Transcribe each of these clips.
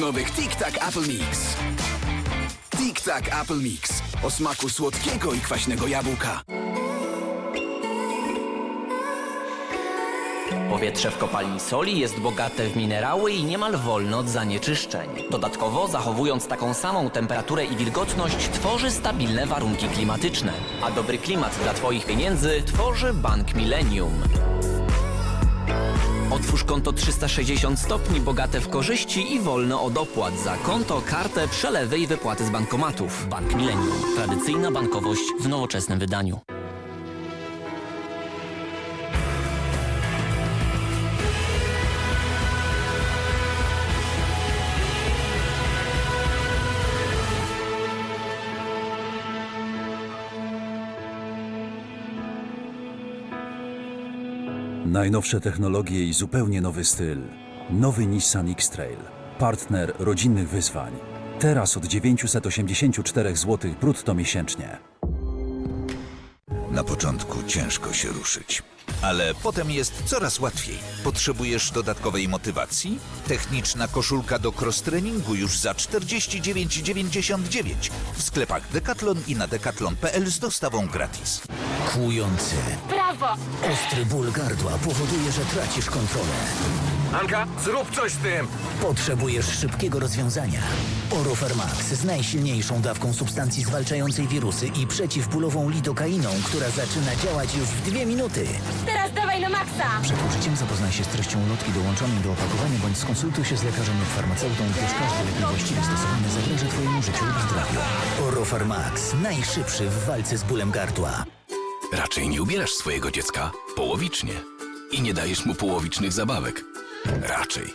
Nowych Tic Tac Apple Mix. Tic Tac Apple Mix. O smaku słodkiego i kwaśnego jabłka. Powietrze w kopalni soli jest bogate w minerały i niemal wolne od zanieczyszczeń. Dodatkowo, zachowując taką samą temperaturę i wilgotność, tworzy stabilne warunki klimatyczne. A dobry klimat dla Twoich pieniędzy tworzy Bank Millennium. Otwórz konto 360 stopni bogate w korzyści i wolne od opłat za konto, kartę, przelewy i wypłaty z bankomatów. Bank Millennium. Tradycyjna bankowość w nowoczesnym wydaniu. Najnowsze technologie i zupełnie nowy styl. Nowy Nissan X-Trail. Partner rodzinnych wyzwań. Teraz od 984 zł brutto miesięcznie. Na początku ciężko się ruszyć, ale potem jest coraz łatwiej. Potrzebujesz dodatkowej motywacji? Techniczna koszulka do cross-treningu już za 49,99 w sklepach Decathlon i na decathlon.pl z dostawą gratis. Kłujący. Ostry ból gardła powoduje, że tracisz kontrolę. Anka, zrób coś z tym! Potrzebujesz szybkiego rozwiązania. Orofer Max z najsilniejszą dawką substancji zwalczającej wirusy i przeciwbólową lidokainą, która zaczyna działać już w dwie minuty. Teraz dawaj na maksa! Przed użyciem zapoznaj się z treścią ulotki dołączonej do opakowania bądź skonsultuj się z lekarzem lub farmaceutą, gdyż każdy lek niewłaściwie stosowany zagraża Twojemu życiu lub zdrowiu. Orofer Max. Najszybszy w walce z bólem gardła. Raczej nie ubierasz swojego dziecka połowicznie i nie dajesz mu połowicznych zabawek. Raczej.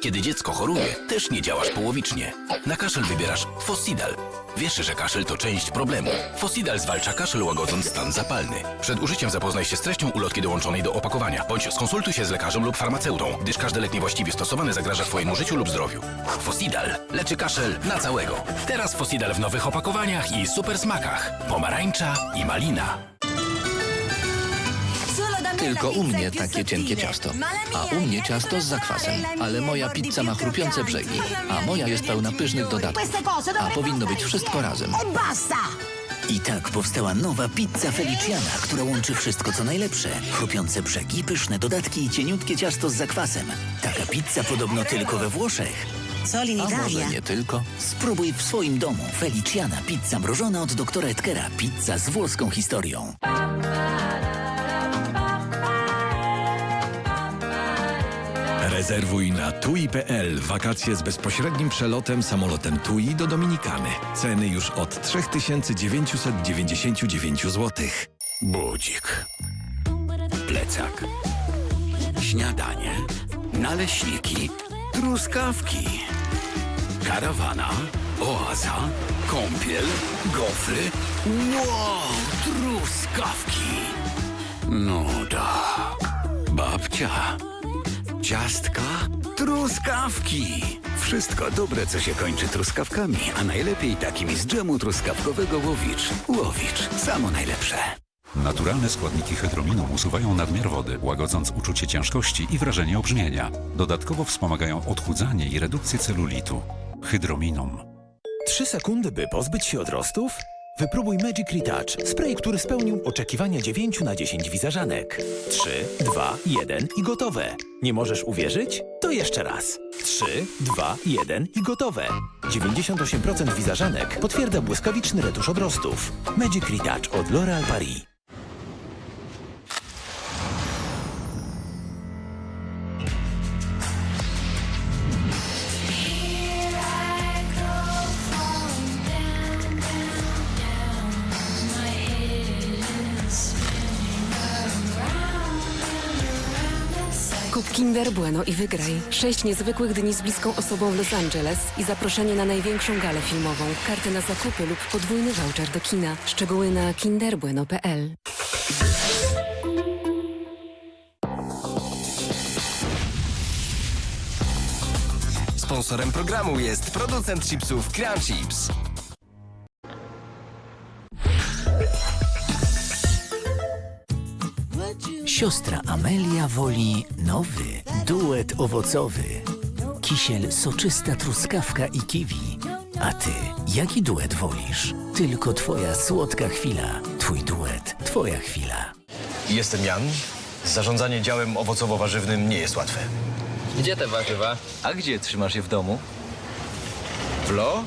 Kiedy dziecko choruje, też nie działasz połowicznie. Na kaszel wybierasz Fosidal. Wiesz, że kaszel to część problemu. Fosidal zwalcza kaszel łagodząc stan zapalny. Przed użyciem zapoznaj się z treścią ulotki dołączonej do opakowania, bądź skonsultuj się z lekarzem lub farmaceutą, gdyż każdy lek niewłaściwie stosowany zagraża Twojemu życiu lub zdrowiu. Fosidal leczy kaszel na całego. Teraz Fosidal w nowych opakowaniach i super smakach. Pomarańcza i malina. Tylko u mnie takie cienkie ciasto. A u mnie ciasto z zakwasem. Ale moja pizza ma chrupiące brzegi. A moja jest pełna pysznych dodatków. A powinno być wszystko razem. I tak powstała nowa pizza Feliciana, która łączy wszystko co najlepsze. Chrupiące brzegi, pyszne dodatki i cieniutkie ciasto z zakwasem. Taka pizza podobno tylko we Włoszech. A może nie tylko? Spróbuj w swoim domu. Feliciana, pizza mrożona od doktora Edkera. Pizza z włoską historią. Rezerwuj na TUI.pl wakacje z bezpośrednim przelotem samolotem TUI do Dominikany. Ceny już od 3999 zł. Budzik. Plecak. Śniadanie. Naleśniki. Truskawki. Karawana. Oaza. Kąpiel. Gofry. Wow! Truskawki. No. Babcia. Ciastka. Truskawki. Wszystko dobre, co się kończy truskawkami, a najlepiej takimi z dżemu truskawkowego Łowicz. Łowicz. Samo najlepsze. Naturalne składniki hydrominu usuwają nadmiar wody, łagodząc uczucie ciężkości i wrażenie obrzmienia. Dodatkowo wspomagają odchudzanie i redukcję celulitu. Hydrominum. Trzy sekundy, by pozbyć się odrostów? Wypróbuj Magic Retouch, spray, który spełnił oczekiwania 9 na 10 wizażanek. 3, 2, 1 i gotowe. Nie możesz uwierzyć? To jeszcze raz. 3, 2, 1 i gotowe. 98% wizażanek potwierdza błyskawiczny retusz odrostów. Magic Retouch od L'Oréal Paris. Kinder Bueno i wygraj. Sześć niezwykłych dni z bliską osobą w Los Angeles i zaproszenie na największą galę filmową. Karty na zakupy lub podwójny voucher do kina. Szczegóły na kinderbueno.pl Sponsorem programu jest producent chipsów Crunch Chips. Siostra Amelia woli nowy duet owocowy. kisiel, soczysta truskawka i kiwi. A ty, jaki duet wolisz? Tylko twoja słodka chwila. Twój duet, twoja chwila. Jestem Jan. Zarządzanie działem owocowo-warzywnym nie jest łatwe. Gdzie te warzywa? A gdzie trzymasz je w domu? W lo?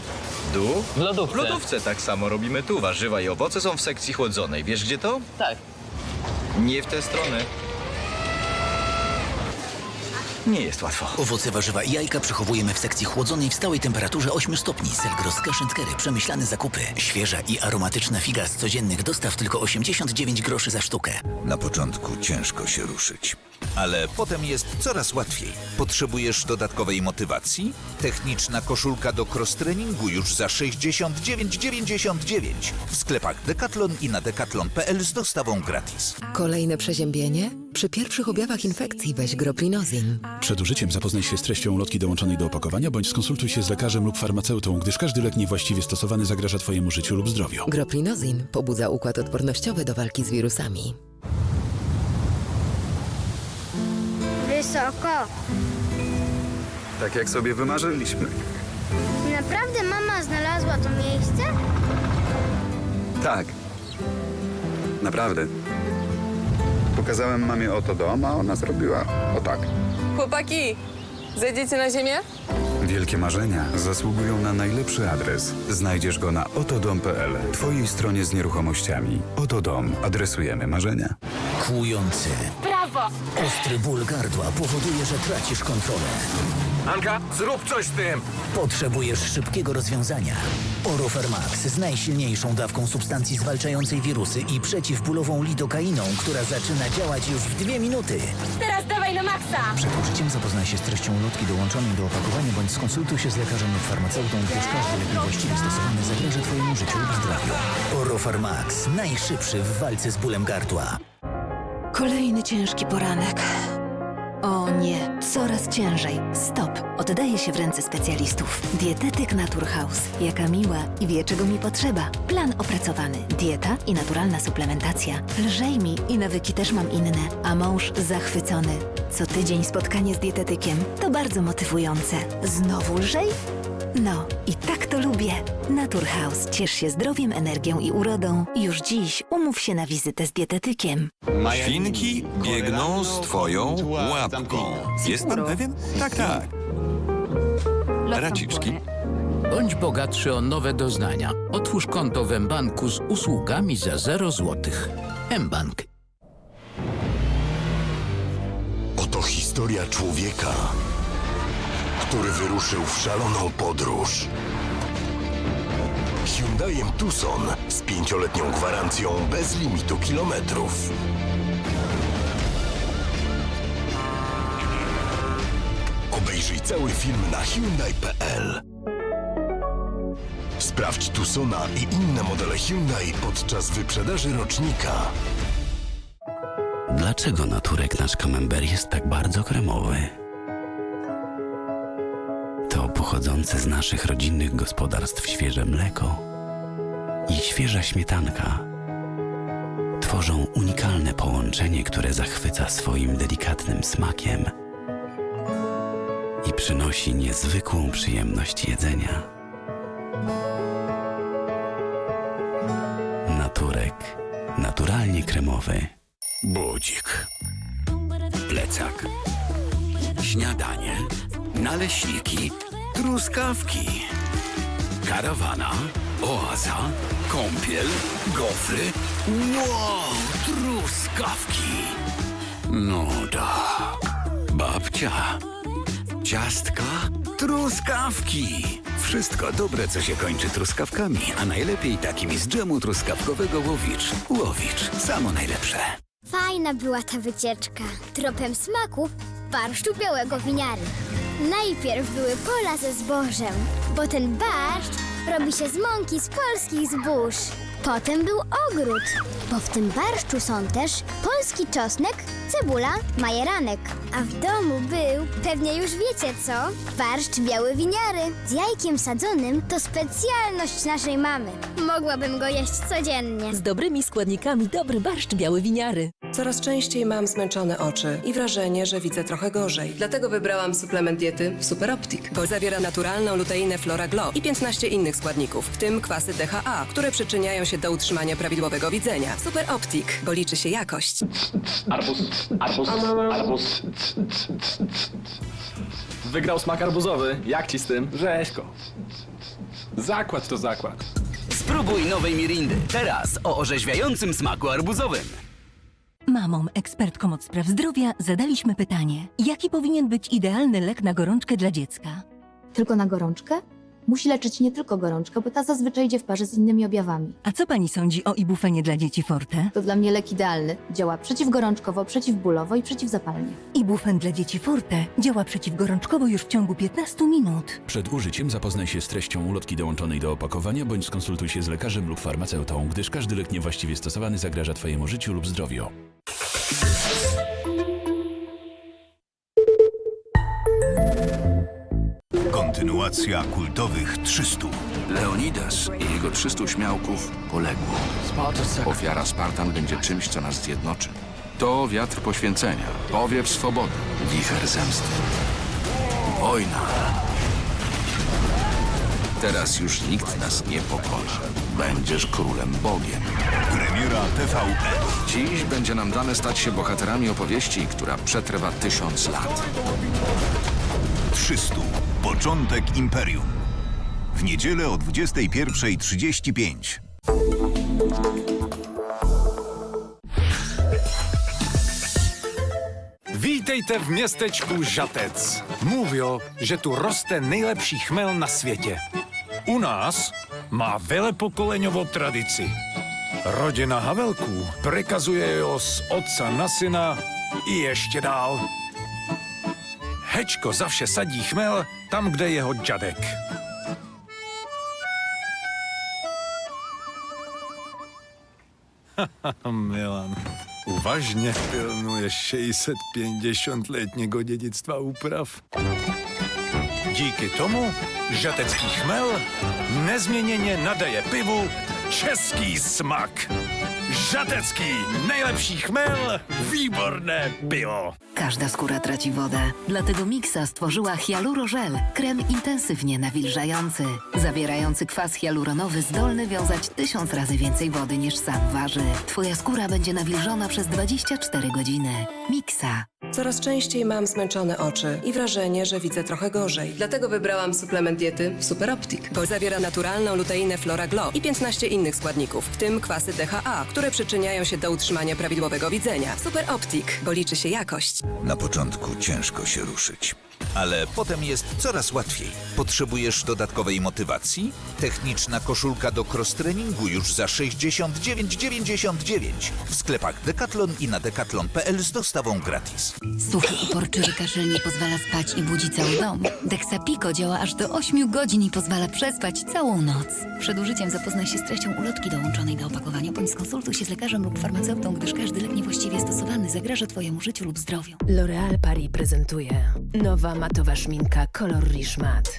Du? W lodówce. W lodówce tak samo robimy tu. Warzywa i owoce są w sekcji chłodzonej. Wiesz gdzie to? Tak. Nie w tę stronę. Nie jest łatwo. Owoce, warzywa i jajka przechowujemy w sekcji chłodzonej w stałej temperaturze 8 stopni. Selgros Cash and Carry, przemyślane zakupy. Świeża i aromatyczna figa z codziennych dostaw tylko 89 groszy za sztukę. Na początku ciężko się ruszyć, ale potem jest coraz łatwiej. Potrzebujesz dodatkowej motywacji? Techniczna koszulka do cross-treningu już za 69,99 w sklepach Decathlon i na decathlon.pl z dostawą gratis. Kolejne przeziębienie? Przy pierwszych objawach infekcji weź Groprinozin. Przed użyciem zapoznaj się z treścią ulotki dołączonej do opakowania bądź skonsultuj się z lekarzem lub farmaceutą, gdyż każdy lek niewłaściwie stosowany zagraża Twojemu życiu lub zdrowiu. Groprinozin pobudza układ odpornościowy do walki z wirusami. Wysoko. Tak jak sobie wymarzyliśmy. Naprawdę mama znalazła to miejsce? Tak. Naprawdę. Pokazałem mamie oto dom, a ona zrobiła o tak. Chłopaki, zejdziecie na ziemię? Wielkie marzenia zasługują na najlepszy adres. Znajdziesz go na otodom.pl, twojej stronie z nieruchomościami. Oto dom. Adresujemy marzenia. Kłujący! Ostry ból gardła powoduje, że tracisz kontrolę. Anka, zrób coś z tym! Potrzebujesz szybkiego rozwiązania. Orofermax z najsilniejszą dawką substancji zwalczającej wirusy i przeciwbólową lidokainą, która zaczyna działać już w dwie minuty. Teraz dawaj na maksa! Przed użyciem zapoznaj się z treścią ulotki dołączonej do opakowania bądź skonsultuj się z lekarzem lub farmaceutą, gdyż każdy lek niewłaściwie stosowany zagraża Twojemu życiu lub zdrowiu. Orofarmax, najszybszy w walce z bólem gardła. Kolejny ciężki poranek. O nie, coraz ciężej. Stop. Oddaję się w ręce specjalistów. Dietetyk Naturhaus. Jaka miła i wie, czego mi potrzeba. Plan opracowany. Dieta i naturalna suplementacja. Lżej mi i nawyki też mam inne, a mąż zachwycony. Co tydzień spotkanie z dietetykiem. To bardzo motywujące. Znowu lżej? No, i tak to lubię. Naturhaus. Ciesz się zdrowiem, energią i urodą. Już dziś umów się na wizytę z dietetykiem. Świnki biegną z Twoją łapką. Jest Pan pewien? Tak, tak. Raciczki. Bądź bogatszy o nowe doznania. Otwórz konto w mBanku z usługami za 0 zł. mBank. Oto historia człowieka, który wyruszył w szaloną podróż. Hyundaiem Tucson z pięcioletnią gwarancją bez limitu kilometrów. Obejrzyj cały film na Hyundai.pl. Sprawdź Tucsona i inne modele Hyundai podczas wyprzedaży rocznika. Dlaczego naturek nasz camembert jest tak bardzo kremowy? Pochodzące z naszych rodzinnych gospodarstw świeże mleko i świeża śmietanka tworzą unikalne połączenie, które zachwyca swoim delikatnym smakiem i przynosi niezwykłą przyjemność jedzenia. Naturek, naturalnie kremowy. Budzik. Plecak. Śniadanie. Naleśniki. Truskawki. Karawana. Oaza. Kąpiel. Gofry. Wow, truskawki. No. Babcia. Ciastka. Truskawki. Wszystko dobre, co się kończy truskawkami, a najlepiej takimi z dżemu truskawkowego Łowicz. Łowicz. Samo najlepsze. Fajna była ta wycieczka. Tropem smaku barszczu białego winiary. Najpierw były pola ze zbożem, bo ten barszcz robi się z mąki z polskich zbóż. Potem był ogród, bo w tym barszczu są też polski czosnek, cebula, majeranek. A w domu był, pewnie już wiecie co, barszcz biały winiary z jajkiem sadzonym to specjalność naszej mamy. Mogłabym go jeść codziennie. Z dobrymi składnikami dobry barszcz biały winiary. Coraz częściej mam zmęczone oczy i wrażenie, że widzę trochę gorzej. Dlatego wybrałam suplement diety Super Optic, bo zawiera naturalną luteinę Flora Glow i 15 innych składników, w tym kwasy DHA, które przyczyniają się do utrzymania prawidłowego widzenia. Super Optic, bo liczy się jakość. Arbuz, arbuz, arbuz. Wygrał smak arbuzowy. Jak ci z tym? Rzeźko. Zakład to zakład. Spróbuj nowej Mirindy. Teraz o orzeźwiającym smaku arbuzowym. Mamom, ekspertkom od spraw zdrowia, zadaliśmy pytanie: jaki powinien być idealny lek na gorączkę dla dziecka? Tylko na gorączkę? Musi leczyć nie tylko gorączkę, bo ta zazwyczaj idzie w parze z innymi objawami. A co pani sądzi o ibufenie dla dzieci Forte? To dla mnie lek idealny. Działa przeciwgorączkowo, przeciwbólowo i przeciwzapalnie. Ibufen dla dzieci Forte działa przeciwgorączkowo już w ciągu 15 minut. Przed użyciem zapoznaj się z treścią ulotki dołączonej do opakowania bądź skonsultuj się z lekarzem lub farmaceutą, gdyż każdy lek niewłaściwie stosowany zagraża Twojemu życiu lub zdrowiu. Kontynuacja kultowych 300. Leonidas i jego 300 śmiałków poległo. Ofiara Spartan będzie czymś, co nas zjednoczy. To wiatr poświęcenia, powiew swobody, wicher zemsty. Wojna. Teraz już nikt nas nie pokona. Będziesz królem Bogiem. Premiera TVN. Dziś będzie nam dane stać się bohaterami opowieści, która przetrwa tysiąc lat. 300. Początek Imperium. W niedzielę o 21.35. Vítejte v městečku Žatec. Mówią, že tu roste nejlepší chmel na světě. U nás má velepokoleňovou tradici. Rodina Havelků prekazuje ho z otca na syna i ještě dál. Hečko zavše sadí chmel tam, kde jeho dědek. Milan, uważnie pilnujesz 650-letniego dziedzictwa upraw. Díky tomu žatecký chmel nezměněně nadaje pivu český smak. Žatecký, nejlepší chmel, výborné pivo. Każda skóra traci wodę. Dlatego Mixa stworzyła Hialurogel, krem intensywnie nawilżający. Zawierający kwas hialuronowy zdolny wiązać tysiąc razy więcej wody niż sam waży. Twoja skóra będzie nawilżona przez 24 godziny. Mixa. Coraz częściej mam zmęczone oczy i wrażenie, że widzę trochę gorzej. Dlatego wybrałam suplement diety Super Optic, bo zawiera naturalną luteinę Flora Glow i 15 innych składników, w tym kwasy DHA, które przyczyniają się do utrzymania prawidłowego widzenia. Super Optic, bo liczy się jakość. Na początku ciężko się ruszyć, ale potem jest coraz łatwiej. Potrzebujesz dodatkowej motywacji? Techniczna koszulka do cross-treningu już za 69,99 w sklepach Decathlon i na decathlon.pl z dostawą gratis. Suchy, uporczywy kaszel nie pozwala spać i budzi cały dom. Dexapico działa aż do 8 godzin i pozwala przespać całą noc. Przed użyciem zapoznaj się z treścią ulotki dołączonej do opakowania, bądź skonsultuj się z lekarzem lub farmaceutą, gdyż każdy lek niewłaściwie stosowany zagraża Twojemu życiu lub zdrowiu. L'Oréal Paris prezentuje nowa matowa szminka Color Riche Matte.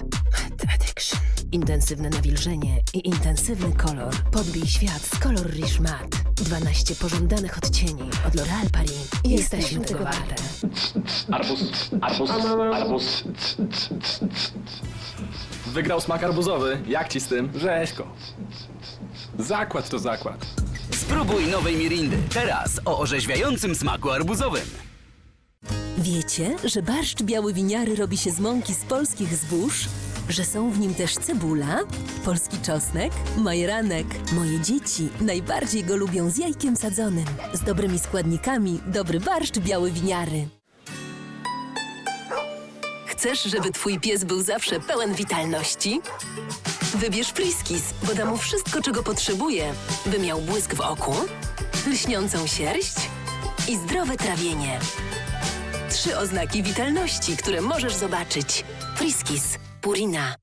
Addiction. Intensywne nawilżenie i intensywny kolor. Podbij świat z Color Riche Matte. 12 pożądanych odcieni od L'Oréal Paris. Jesteśmy tego warte. Arbuz, arbuz, arbuz. Wygrał smak arbuzowy. Jak ci z tym? Rzeźko. Zakład to zakład. Spróbuj nowej Mirindy. Teraz o orzeźwiającym smaku arbuzowym. Wiecie, że barszcz biały winiary robi się z mąki z polskich zbóż? Że są w nim też cebula, polski czosnek, majeranek. Moje dzieci najbardziej go lubią z jajkiem sadzonym. Z dobrymi składnikami dobry barszcz biały winiary. Chcesz, żeby twój pies był zawsze pełen witalności? Wybierz Friskis, bo da mu wszystko, czego potrzebuje, by miał błysk w oku, lśniącą sierść i zdrowe trawienie. Trzy oznaki witalności, które możesz zobaczyć. Friskis, Purina.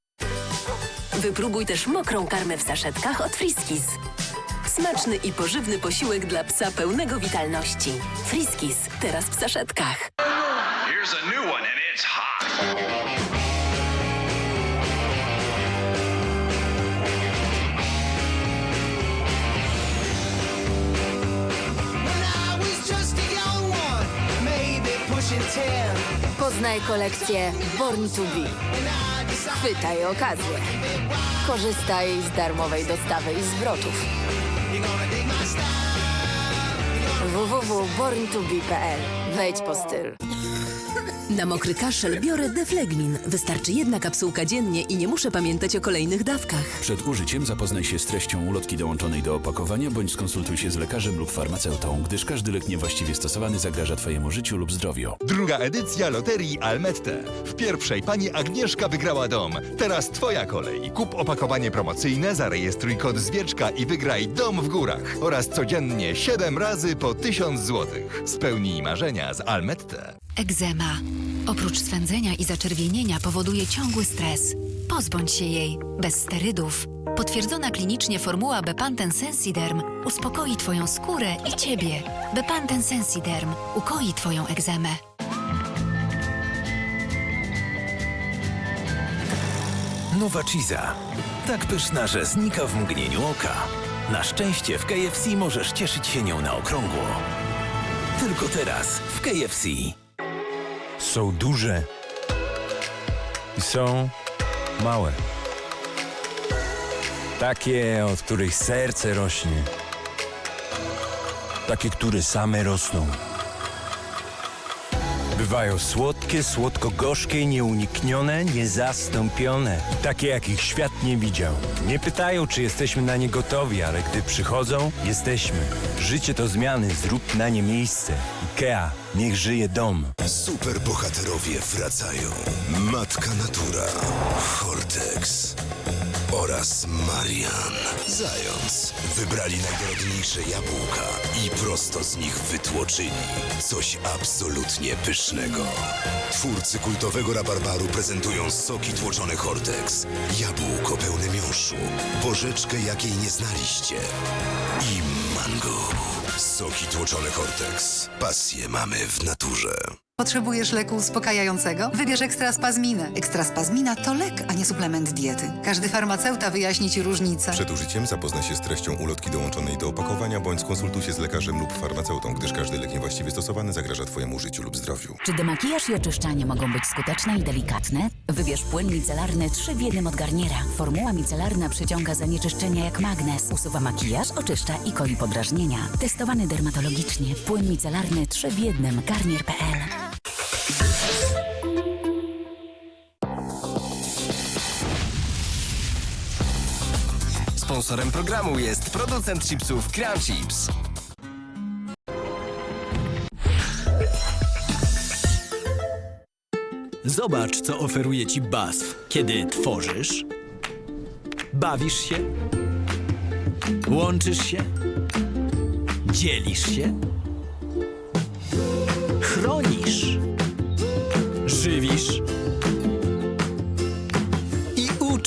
Wypróbuj też mokrą karmę w saszetkach od Friskis. Smaczny i pożywny posiłek dla psa pełnego witalności. Friskis, teraz w saszetkach. Here's a new one and it's hot. Poznaj kolekcję Born to Be. Chwytaj okazję. Korzystaj z darmowej dostawy i zwrotów. www.borntobe.pl Wejdź po styl. Na mokry kaszel biorę Deflegmin. Wystarczy jedna kapsułka dziennie i nie muszę pamiętać o kolejnych dawkach. Przed użyciem zapoznaj się z treścią ulotki dołączonej do opakowania bądź skonsultuj się z lekarzem lub farmaceutą, gdyż każdy lek niewłaściwie stosowany zagraża Twojemu życiu lub zdrowiu. Druga edycja loterii Almette. W pierwszej pani Agnieszka wygrała dom. Teraz twoja kolej. Kup opakowanie promocyjne, zarejestruj kod Zwierczka i wygraj dom w górach. Oraz codziennie 7 razy po 1000 zł. Spełnij marzenia z Almette. Egzema. Oprócz swędzenia i zaczerwienienia powoduje ciągły stres. Pozbądź się jej bez sterydów. Potwierdzona klinicznie formuła Bepanten Sensiderm uspokoi Twoją skórę i Ciebie. Bepanten Sensiderm ukoi Twoją egzemę. Nowa cheesa. Tak pyszna, że znika w mgnieniu oka. Na szczęście w KFC możesz cieszyć się nią na okrągło. Tylko teraz w KFC. Są duże i są małe. Takie, od których serce rośnie. Takie, które same rosną. Bywają słodkie, słodko-gorzkie, nieuniknione, niezastąpione. Takie, jakich świat nie widział. Nie pytają, czy jesteśmy na nie gotowi, ale gdy przychodzą, jesteśmy. Życie to zmiany, zrób na nie miejsce. IKEA, niech żyje dom. Superbohaterowie wracają. Matka Natura, Hortex oraz Marian. Zając. Wybrali najdorodniejsze jabłka i prosto z nich wytłoczyli coś absolutnie pysznego. Twórcy kultowego rabarbaru prezentują soki tłoczone Hortex, jabłko pełne miąższu, porzeczkę jakiej nie znaliście i mango. Soki tłoczone Hortex. Pasję mamy w naturze. Potrzebujesz leku uspokajającego? Wybierz ekstraspazminę. Ekstraspazmina to lek, a nie suplement diety. Każdy farmaceuta wyjaśni Ci różnicę. Przed użyciem zapoznaj się z treścią ulotki dołączonej do opakowania bądź skonsultuj się z lekarzem lub farmaceutą, gdyż każdy lek niewłaściwie stosowany zagraża Twojemu życiu lub zdrowiu. Czy demakijaż i oczyszczanie mogą być skuteczne i delikatne? Wybierz płyn micelarny 3 w 1 od Garniera. Formuła micelarna przyciąga zanieczyszczenia jak magnes, usuwa makijaż, oczyszcza i koi podrażnienia. Testowany dermatologicznie. Płyn micelarny 3 w 1 Garnier.pl Sponsorem programu jest producent chipsów Crunch Chips. Zobacz, co oferuje ci BASF, kiedy tworzysz, bawisz się, łączysz się, dzielisz się,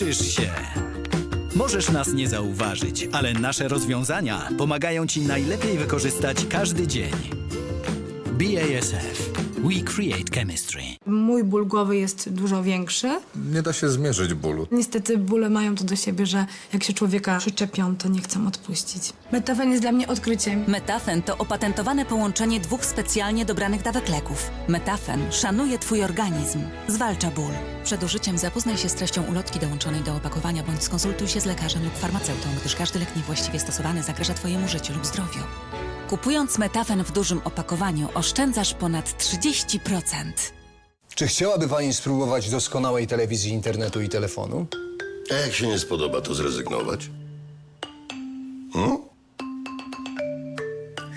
i uczysz się. Możesz nas nie zauważyć, ale nasze rozwiązania pomagają ci najlepiej wykorzystać każdy dzień. BASF. We create chemistry. Mój ból głowy jest dużo większy. Nie da się zmierzyć bólu. Niestety bóle mają to do siebie, że jak się człowieka przyczepią, to nie chcą odpuścić. Metafen jest dla mnie odkryciem. Metafen to opatentowane połączenie dwóch specjalnie dobranych dawek leków. Metafen szanuje Twój organizm, zwalcza ból. Przed użyciem zapoznaj się z treścią ulotki dołączonej do opakowania bądź skonsultuj się z lekarzem lub farmaceutą, gdyż każdy lek niewłaściwie stosowany zagraża Twojemu życiu lub zdrowiu. Kupując Metafen w dużym opakowaniu, oszczędzasz ponad 30%. Czy chciałaby pani spróbować doskonałej telewizji, internetu i telefonu? A jak się nie spodoba, to zrezygnować? Hmm?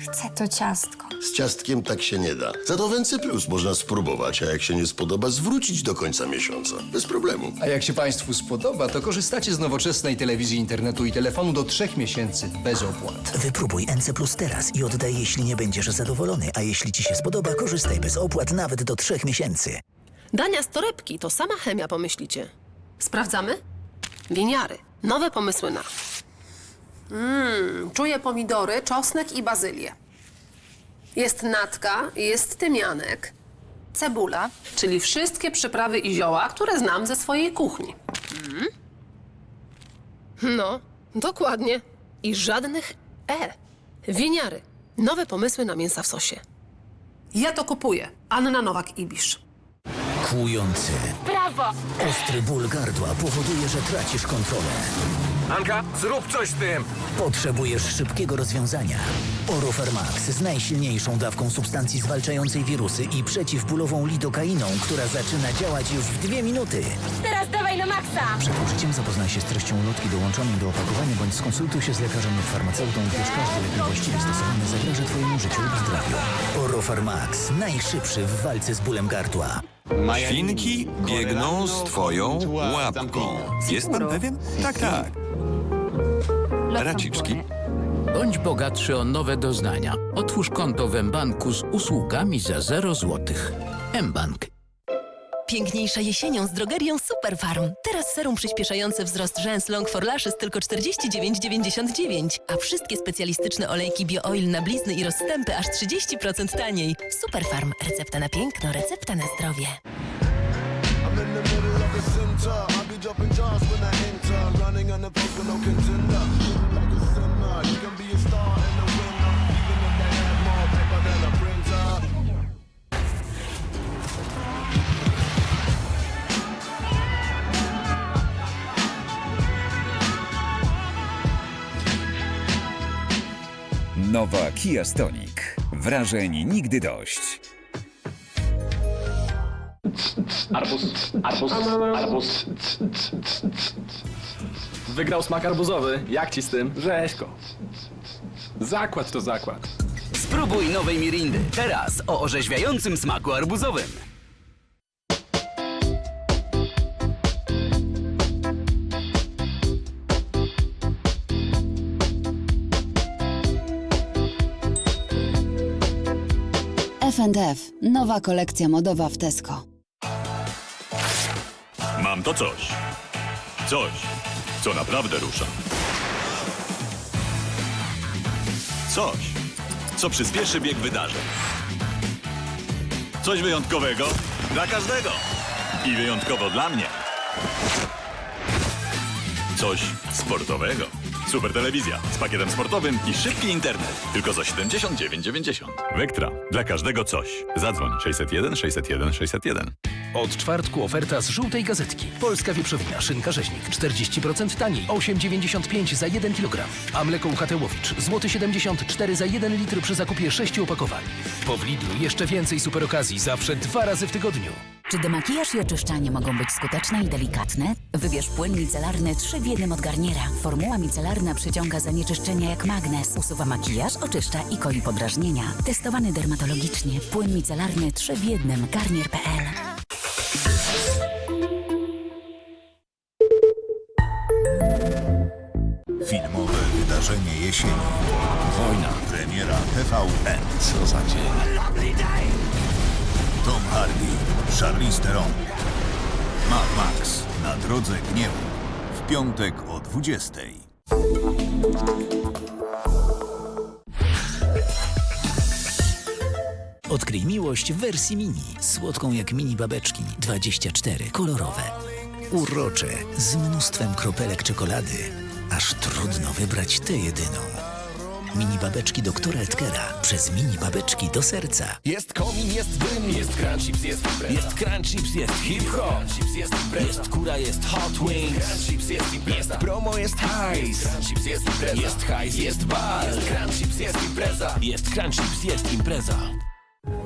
Chcę to ciastko. Z ciastkiem tak się nie da. Za to Wency Plus można spróbować, a jak się nie spodoba, zwrócić do końca miesiąca. Bez problemu. A jak się państwu spodoba, to korzystacie z nowoczesnej telewizji, internetu i telefonu do trzech miesięcy bez opłat. Wypróbuj NC Plus teraz i oddaj, jeśli nie będziesz zadowolony, a jeśli ci się spodoba, korzystaj bez opłat nawet do trzech miesięcy. Dania z torebki to sama chemia, pomyślicie. Sprawdzamy? Winiary. Nowe pomysły na... Mmm, czuję pomidory, czosnek i bazylię. Jest natka, jest tymianek, cebula, czyli wszystkie przyprawy i zioła, które znam ze swojej kuchni. Mm. No, dokładnie. I żadnych E. Winiary. Nowe pomysły na mięsa w sosie. Ja to kupuję. Anna Nowak-Ibisz. Kłujący, Brawo! ostry ból gardła powoduje, że tracisz kontrolę. Anka, zrób coś z tym! Potrzebujesz szybkiego rozwiązania. Orofermax z najsilniejszą dawką substancji zwalczającej wirusy i przeciwbólową lidokainą, która zaczyna działać już w dwie minuty. Teraz dawaj na maksa! Przed użyciem zapoznaj się z treścią ulotki dołączonej do opakowania bądź skonsultuj się z lekarzem lub farmaceutą, gdyż każdy lek niewłaściwie stosowany zagraża Twojemu życiu lub zdrowiu. Orofarmax, najszybszy w walce z bólem gardła. Świnki biegną z twoją łapką. Jestem pewien? Tak, tak. Raciczki. Bądź bogatszy o nowe doznania. Otwórz konto w mBanku z usługami za 0 zł. mBank. Piękniejsza jesienią z drogerią Superfarm. Teraz serum przyspieszające wzrost rzęs Long for Lashes tylko 49,99, a wszystkie specjalistyczne olejki BioOil na blizny i rozstępy aż 30% taniej. Superfarm. Recepta na piękno, recepta na zdrowie. Nowa Kia Stonic. Wrażeń nigdy dość. Arbuz, arbuz, arbuz. Wygrał smak arbuzowy. Jak ci z tym? Rzeźko. Zakład to zakład. Spróbuj nowej Mirindy. Teraz o orzeźwiającym smaku arbuzowym. F&F. Nowa kolekcja modowa w Tesco. Mam to coś. Coś, co naprawdę rusza. Coś, co przyspieszy bieg wydarzeń. Coś wyjątkowego dla każdego. I wyjątkowo dla mnie. Coś sportowego. Super telewizja z pakietem sportowym i szybki internet. Tylko za 79,90. Vectra. Dla każdego coś. Zadzwoń 601 601 601. Od czwartku oferta z żółtej gazetki. Polska wieprzowina, szynka rzeźnik 40% taniej, 8,95 za 1 kg. A mleko UHT-Łowicz, złoty 74 za 1 litr przy zakupie 6 opakowań. Po Lidlu jeszcze więcej super okazji, zawsze dwa razy w tygodniu. Czy demakijaż i oczyszczanie mogą być skuteczne i delikatne? Wybierz płyn micelarny 3 w 1 od Garniera. Formuła micelarna przyciąga zanieczyszczenia jak magnes, usuwa makijaż, oczyszcza i koi podrażnienia. Testowany dermatologicznie. Płyn micelarny 3 w 1 Garnier.pl jesieni. Wojna. Premiera TVN. Co za dzień. Tom Hardy, Charlize Theron. Mad Max na drodze gniewu. W piątek o 20. Odkryj miłość w wersji mini. Słodką jak mini babeczki. 24. Kolorowe. Urocze. Z mnóstwem kropelek czekolady. Aż trudno wybrać tę jedyną. Mini babeczki doktora Edgera. Przez mini babeczki do serca. Jest komin, jest dym, jest crunchips, jest impreza. Jest crunchips, jest hip-hop. Jest. Jest kura, jest hot wings. Crunchips, jest impreza. Jest promo, jest hajs. Crunchips, jest impreza. Jest hajs, jest bar. Jest crunchips, jest impreza. Jest crunchips, jest impreza.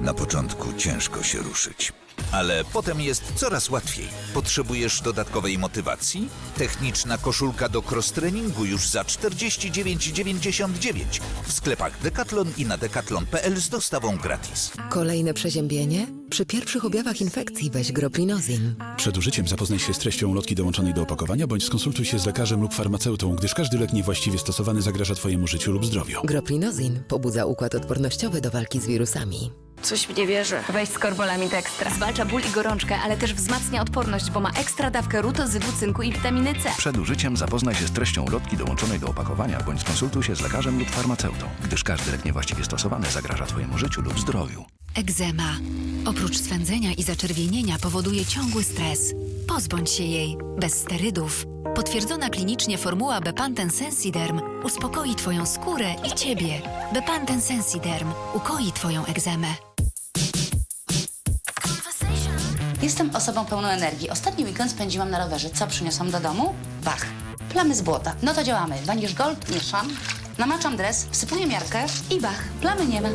Na początku ciężko się ruszyć, ale potem jest coraz łatwiej. Potrzebujesz dodatkowej motywacji? Techniczna koszulka do cross-treningu już za 49,99 w sklepach Decathlon i na decathlon.pl z dostawą gratis. Kolejne przeziębienie? Przy pierwszych objawach infekcji weź Groprinozin. Przed użyciem zapoznaj się z treścią ulotki dołączonej do opakowania bądź skonsultuj się z lekarzem lub farmaceutą, gdyż każdy lek niewłaściwie stosowany zagraża Twojemu życiu lub zdrowiu. Groprinozin pobudza układ odpornościowy do walki z wirusami. Coś mi nie wierzę. Weź z korbolamid ekstra. Zwalcza ból i gorączkę, ale też wzmacnia odporność, bo ma ekstra dawkę rutozywu, cynku i witaminy C. Przed użyciem zapoznaj się z treścią ulotki dołączonej do opakowania bądź skonsultuj się z lekarzem lub farmaceutą, gdyż każdy lek niewłaściwie stosowany zagraża Twojemu życiu lub zdrowiu. Egzema. Oprócz swędzenia i zaczerwienienia powoduje ciągły stres. Pozbądź się jej bez sterydów. Potwierdzona klinicznie formuła Bepanten Sensiderm uspokoi Twoją skórę i Ciebie. Bepanten Sensiderm ukoi Twoją egzemę. Jestem osobą pełną energii. Ostatni weekend spędziłam na rowerze. Co przyniosłam do domu? Bach. Plamy z błota. No to działamy. Vanish Gold, mieszam. Namaczam dres, wsypuję miarkę i bach. Plamy nie ma.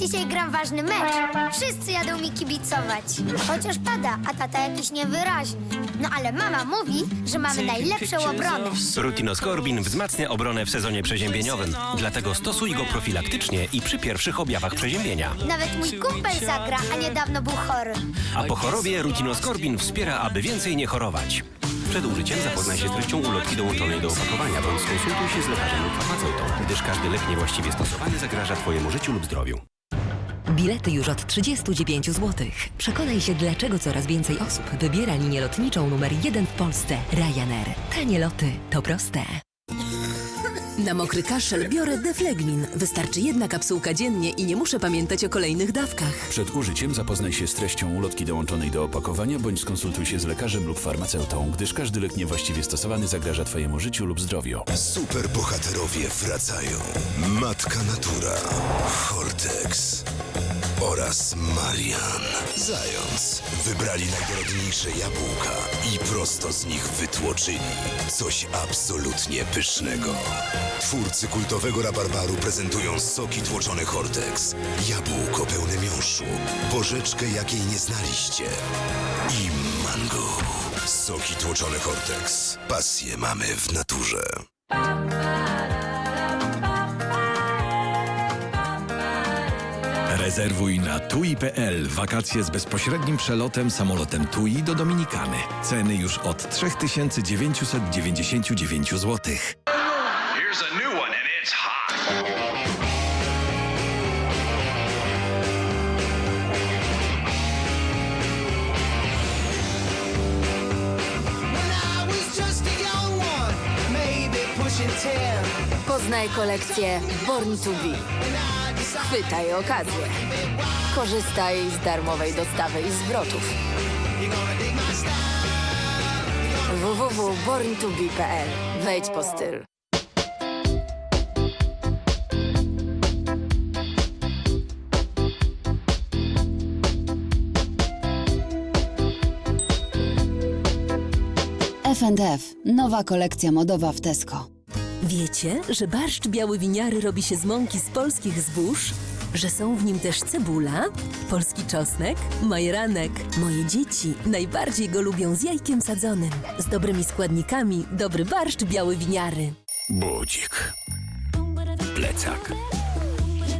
Dzisiaj gram ważny mecz. Wszyscy jadą mi kibicować. Chociaż pada, a tata jakiś niewyraźny. No ale mama mówi, że mamy najlepszą obronę. Rutinoskorbin wzmacnia obronę w sezonie przeziębieniowym. Dlatego stosuj go profilaktycznie i przy pierwszych objawach przeziębienia. Nawet mój kumpel zagra, a niedawno był chory. A po chorobie Rutinoskorbin wspiera, aby więcej nie chorować. Przed użyciem zapoznaj się z treścią ulotki dołączonej do opakowania, bądź skonsultuj się z lekarzem lub farmaceutą, gdyż każdy lek niewłaściwie stosowany zagraża Twojemu życiu lub zdrowiu. Bilety już od 39 zł. Przekonaj się, dlaczego coraz więcej osób wybiera linię lotniczą numer jeden w Polsce. Ryanair. Tanie loty. To proste. Na mokry kaszel biorę Deflegmin. Wystarczy jedna kapsułka dziennie i nie muszę pamiętać o kolejnych dawkach. Przed użyciem zapoznaj się z treścią ulotki dołączonej do opakowania bądź skonsultuj się z lekarzem lub farmaceutą, gdyż każdy lek niewłaściwie stosowany zagraża Twojemu życiu lub zdrowiu. Superbohaterowie wracają. Matka Natura, Hortex oraz Marian. Zając wybrali najdorodniejsze jabłka i prosto z nich wytłoczyli coś absolutnie pysznego. Twórcy kultowego rabarbaru prezentują soki tłoczone Hortex, jabłko pełne miąższu, porzeczkę jakiej nie znaliście i mango. Soki tłoczone Hortex. Pasję mamy w naturze. Rezerwuj na TUI.pl wakacje z bezpośrednim przelotem samolotem TUI do Dominikany. Ceny już od 3999 zł. Here's a new one and it's hot. Poznaj kolekcję Born to Be. Chwytaj okazję. Korzystaj z darmowej dostawy i zwrotów. www.borntobe.pl Wejdź po styl. F&F. Nowa kolekcja modowa w Tesco. Wiecie, że barszcz biały winiary robi się z mąki z polskich zbóż? Że są w nim też cebula, polski czosnek, majeranek. Moje dzieci najbardziej go lubią z jajkiem sadzonym. Z dobrymi składnikami dobry barszcz biały winiary. Budzik. Plecak.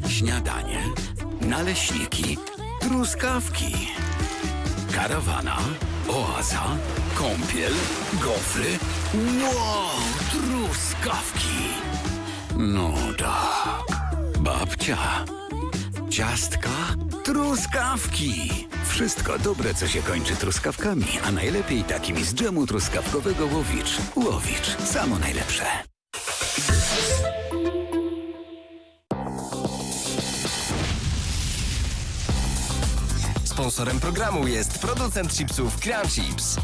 Śniadanie. Naleśniki. Truskawki. Karawana. Oaza. Kąpiel. Gofry. Wow! Truskawki. No tak. Babcia. Ciastka. Truskawki. Wszystko dobre, co się kończy truskawkami, a najlepiej takimi z dżemu truskawkowego Łowicz. Łowicz. Samo najlepsze. Sponsorem programu jest producent chipsów Crunchips.